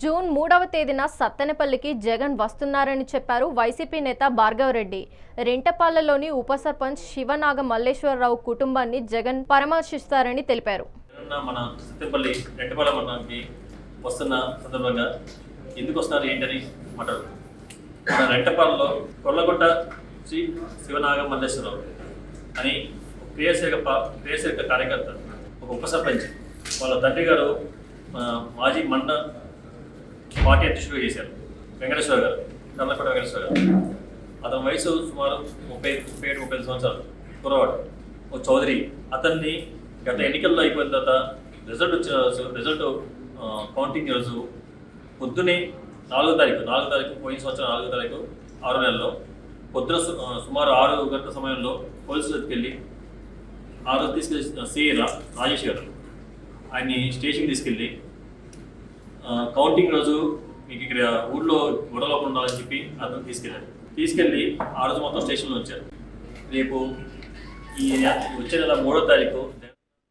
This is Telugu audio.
జూన్ మూడవ తేదీన సత్తెనపల్లికి జగన్ వస్తున్నారని చెప్పారు వైసీపీ నేత భార్గవరెడ్డి. రెంటపాలెలోని ఉప సర్పంచ్ శివనాగ మల్లేశ్వరరావు కుటుంబాన్ని జగన్ పరామర్శిస్తారని తెలిపారు. మన మండలానికి వస్తున్న సందర్భంగా ఎందుకు వస్తున్నారు ఏంటని మాట్లాడు మన శ్రీ శివనాగ మల్లేశ్వరరావు అని ఒక క్రియాశీలక క్రియాశీలక కార్యకర్త ఒక ఉప సర్పంచ్. వాళ్ళ తండ్రి గారు మాజీ మండ పార్టీ అధ్యక్షుడు చేశారు. వెంకటేశ్వర గారు కర్ణపేట వెంకటేశ్వర గారు. అతని వయసు సుమారు ముప్పై ముప్పై ఏడు ముప్పై సంవత్సరాలు. కురవాడు ఓ చౌదరి. అతన్ని గత ఎన్నికల్లో అయిపోయిన తర్వాత రిజల్ట్ వచ్చిన రోజు రిజల్ట్ కౌంటింగ్ రోజు పొద్దునే నాలుగో తారీఖు నాలుగో తారీఖు పోయిన సంవత్సరం నాలుగో తారీఖు ఆరో నెలలో పొద్దున సు- సుమారు ఆరు గంటల సమయంలో పోలీసులు వెళ్ళి ఆ రోజు తీసుకెళ్ళి సిఐ రా రాజేష్ గారు. ఆయన్ని స్టేషన్కి తీసుకెళ్ళి కౌంటింగ్ రోజు మీకు ఇక్కడ ఊళ్ళో గొడవలకు ఉండాలని చెప్పి అతను తీసుకెళ్ళారు తీసుకెళ్ళి ఆ రోజు మొత్తం స్టేషన్లో వచ్చారు రేపు ఈ వచ్చే నెల మూడో తారీఖు